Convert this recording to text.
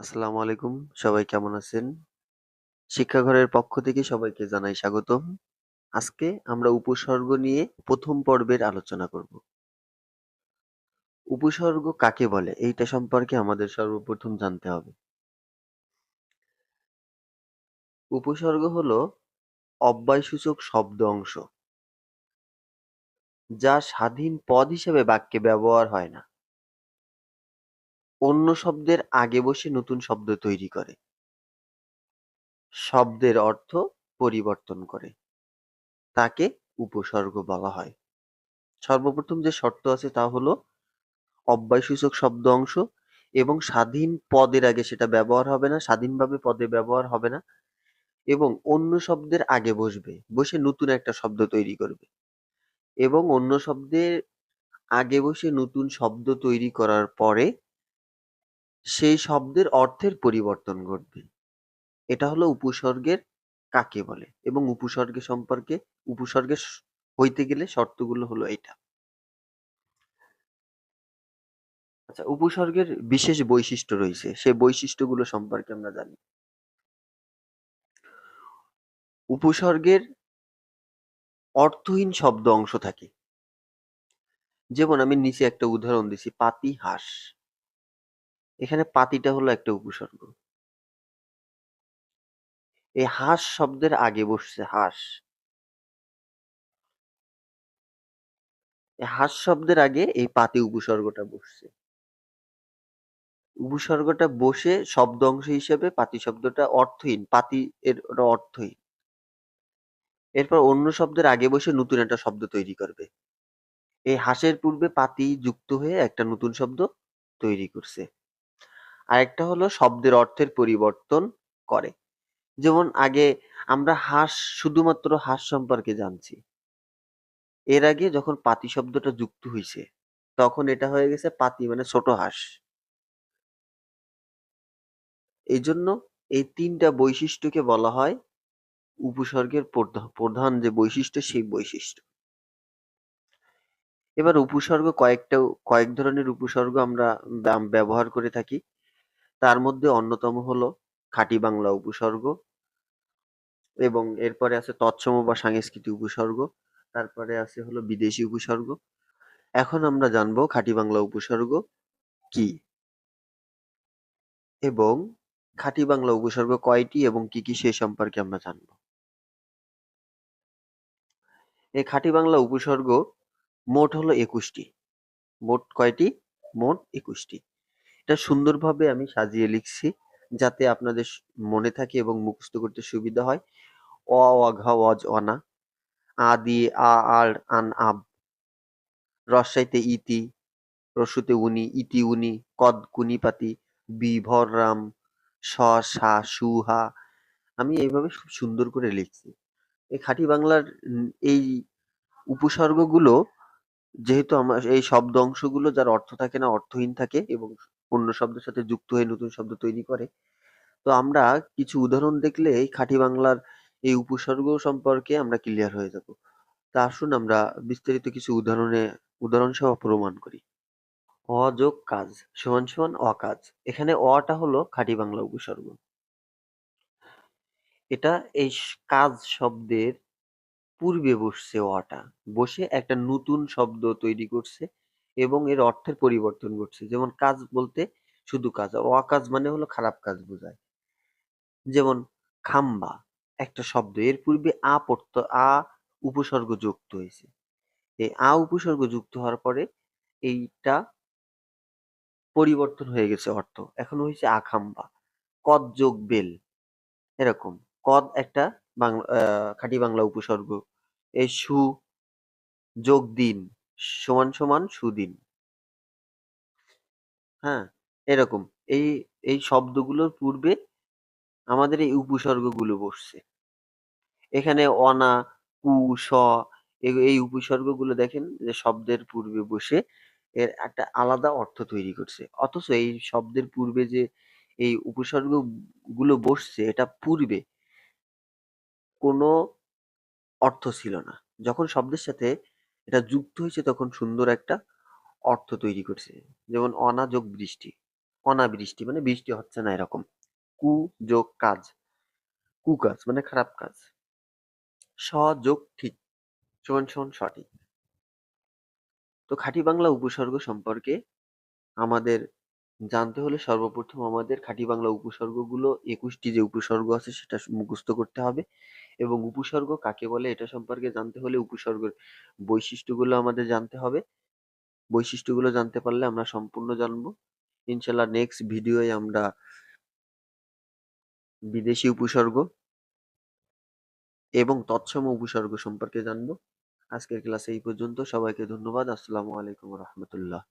আসসালামু আলাইকুম। সবাই কেমন আছেন? শিক্ষাঘরের পক্ষ থেকে সবাইকে জানাই স্বাগতম। আজকে আমরা উপসর্গ নিয়ে প্রথম পর্বের আলোচনা করব। উপসর্গ কাকে বলে? এইটা সম্পর্কে আমাদের সর্বপ্রথম জানতে হবে। উপসর্গ হলো অব্যয়সূচক শব্দ অংশ, যা স্বাধীন পদ হিসেবে বাক্যে ব্যবহার হয় না। অন্য শব্দের আগে বসে নতুন শব্দ তৈরি করে। শব্দের অর্থ পরিবর্তন করে। তাকে উপসর্গ বলা হয়। সর্বপ্রথম যে শর্ত আছে তা হলো অব্যয়সূচক শব্দ অংশ এবং স্বাধীন পদের আগে সেটা ব্যবহার হবে না, স্বাধীনভাবে পদে ব্যবহার হবে না এবং অন্য শব্দের আগে বসবে, বসে নতুন একটা শব্দ তৈরি করবে এবং অন্য শব্দের আগে বসে নতুন শব্দ তৈরি করার পরে সেই শব্দের অর্থের পরিবর্তন ঘটবে। এটা হলো উপসর্গের কাকে বলে এবং উপসর্গের সম্পর্কে উপসর্গের হইতে গেলে শর্তগুলো হলো এটা আচ্ছা উপসর্গের বিশেষ বৈশিষ্ট্য রয়েছে সেই বৈশিষ্ট্যগুলো সম্পর্কে আমরা জানি। উপসর্গের অর্থহীন শব্দ অংশ থাকে। যেমন আমি নিচে একটা উদাহরণ দিছি পাতি হাঁস এখানে পাতিটা হলো একটা উপসর্গ। এই হাঁস শব্দের আগে বসছে, হাঁস। হাঁস শব্দের আগে এই পাতি উপসর্গটা বসছে। উপসর্গটা বসে শব্দ অংশ হিসেবে পাতি শব্দটা অর্থহীন, পাতি এর অর্থহীন। এরপর অন্য শব্দের আগে বসে নতুন একটা শব্দ তৈরি করবে। এই হাঁসের পূর্বে পাতি যুক্ত হয়ে একটা নতুন শব্দ তৈরি করছে। আরেকটা হলো শব্দের অর্থের পরিবর্তন করে। যেমন আগে আমরা হাঁস শুধুমাত্র হাঁস সম্পর্কে জানছি। এর আগে যখন পাতি শব্দটা যুক্ত হয়েছে তখন এটা হয়ে গেছে পাতি মানে ছোট হাঁস। এই জন্য এই তিনটা বৈশিষ্ট্যকে বলা হয় উপসর্গের প্রধা- প্রধান যে বৈশিষ্ট্য সেই বৈশিষ্ট্য। এবার উপসর্গ কয়েকটা কয়েক ধরনের উপসর্গ আমরা ব্যবহার করে থাকি। তার মধ্যে অন্যতম হলো খাঁটি বাংলা উপসর্গ এবং এরপরে আছে তৎসম বা সাংস্কৃতিক উপসর্গ, তারপরে আছে হলো বিদেশি উপসর্গ। এখন আমরা জানব খাঁটি বাংলা উপসর্গ কি? এবং খাঁটি বাংলা উপসর্গ কয়টি এবং কি কি সে সম্পর্কে আমরা জানব। এই খাঁটি বাংলা উপসর্গ মোট হলো একুশটি। মোট কয়টি? মোট একুশটি। এটা সুন্দরভাবে আমি সাজিয়ে লিখছি, যাতে আপনাদের মনে থাকে এবং মুখস্থ করতে সুবিধা হয়। অ অঘা অজ অনা আ আ আর আন, আব। রসাইতে ইতি, রসুতে উনি, ইতি, উনি, কদ, কুনিপাতি বিভর রাম, স, সা সুহা আমি এইভাবে খুব সুন্দর করে লিখছি। এই খাঁটি বাংলার এই উপসর্গগুলো, যেহেতু আমার, এই শব্দ অংশগুলো, যার অর্থ থাকে না, অর্থহীন থাকে এবং অন্য শব্দের সাথে যুক্ত হয়ে নতুন শব্দ তৈরি করে। তো আমরা কিছু উদাহরণ দেখলে এই খাঁটি বাংলার এই উপসর্গ সম্পর্কে আমরা ক্লিয়ার হয়ে যাব। তা আসুন আমরা বিস্তারিত কিছু উদাহরণে, উদাহরণ সহ প্রমাণ করি। অযোগ কাজ সমান সমান অকাজ এখানে অটা হলো খাঁটি বাংলা উপসর্গ। এটা এই কাজ শব্দের পূর্বে বসছে অটা। বসে একটা নতুন শব্দ তৈরি করছে। এবং এর অর্থের পরিবর্তন ঘটছে। যেমন কাজ বলতে শুধু কাজ, অকাজ মানে হলো খারাপ কাজ বোঝায়। যেমন খাম্বা একটা শব্দ, এর পূর্বে আ পড়তো, আ উপসর্গ যুক্ত হয়েছে। এই আ উপসর্গ যুক্ত হওয়ার পরে এইটা পরিবর্তন হয়ে গেছে অর্থ। এখন হয়েছে আখাম্বা কদ যোগ বেল, এরকম। কদ একটা বাংলা খাঁটি বাংলা উপসর্গ। এই সু যোগ দিন। সমান সমান সুদিন। হ্যাঁ এরকম। এই এই শব্দগুলোর পূর্বে আমাদের এই উপসর্গগুলো বসছে। এখানে অনা কু স এই উপসর্গগুলো দেখেন যে শব্দের পূর্বে বসে এর একটা আলাদা অর্থ তৈরি করছে। অথচ এই শব্দের পূর্বে যে এই উপসর্গগুলো বসছে, এটা পূর্বে কোনো অর্থ ছিল না। যখন শব্দের সাথে এটা যুক্ত হয়েছে তখন সুন্দর একটা অর্থ তৈরি করছে। যেমন অনাযোগ বৃষ্টি। অনাবৃষ্টি মানে বৃষ্টি হচ্ছে না এরকম। কু যোগ কাজ। কু কাজ মানে খারাপ কাজ। স যোগ ঠিক। সমান সমান সঠিক। তো খাঁটি বাংলা উপসর্গ সম্পর্কে আমাদের জানতে হলে সর্বপ্রথম আমাদের খাঁটি বাংলা উপসর্গগুলো একুশটি যে উপসর্গ আছে সেটা মুখস্থ করতে হবে। এবং উপসর্গ কাকে বলে এটা সম্পর্কে জানতে হলে উপসর্গের বৈশিষ্ট্যগুলো আমাদের জানতে হবে। বৈশিষ্ট্যগুলো জানতে পারলে আমরা সম্পূর্ণ জানব। ইনশাল্লাহ নেক্সট ভিডিওয়ে আমরা বিদেশি উপসর্গ এবং তৎসম উপসর্গ সম্পর্কে জানব। আজকের ক্লাসে এই পর্যন্ত। সবাইকে ধন্যবাদ। আসসালামু আলাইকুম রহমতুল্লাহ।